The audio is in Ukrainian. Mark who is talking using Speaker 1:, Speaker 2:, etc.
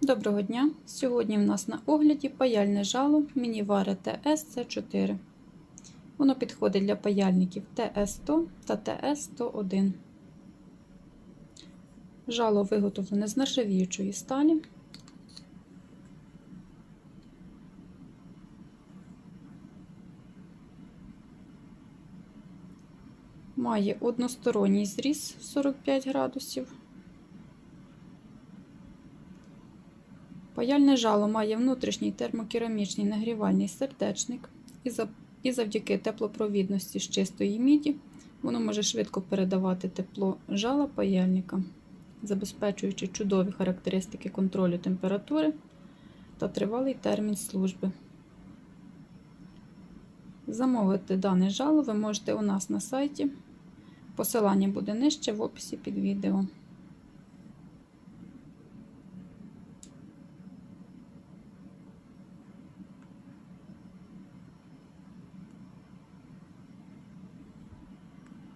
Speaker 1: Доброго дня! Сьогодні в нас на огляді паяльне жало Мінівари ТС С4. Воно підходить для паяльників ТС100 та ТС101. Жало виготовлене з нержавіючої сталі. Має односторонній зріз 45 градусів. Паяльне жало має внутрішній термокерамічний нагрівальний сердечник, і, завдяки теплопровідності з чистої міді воно може швидко передавати тепло жала паяльника, забезпечуючи чудові характеристики контролю температури та тривалий термін служби. Замовити дане жало ви можете у нас на сайті. Посилання буде нижче в описі під відео.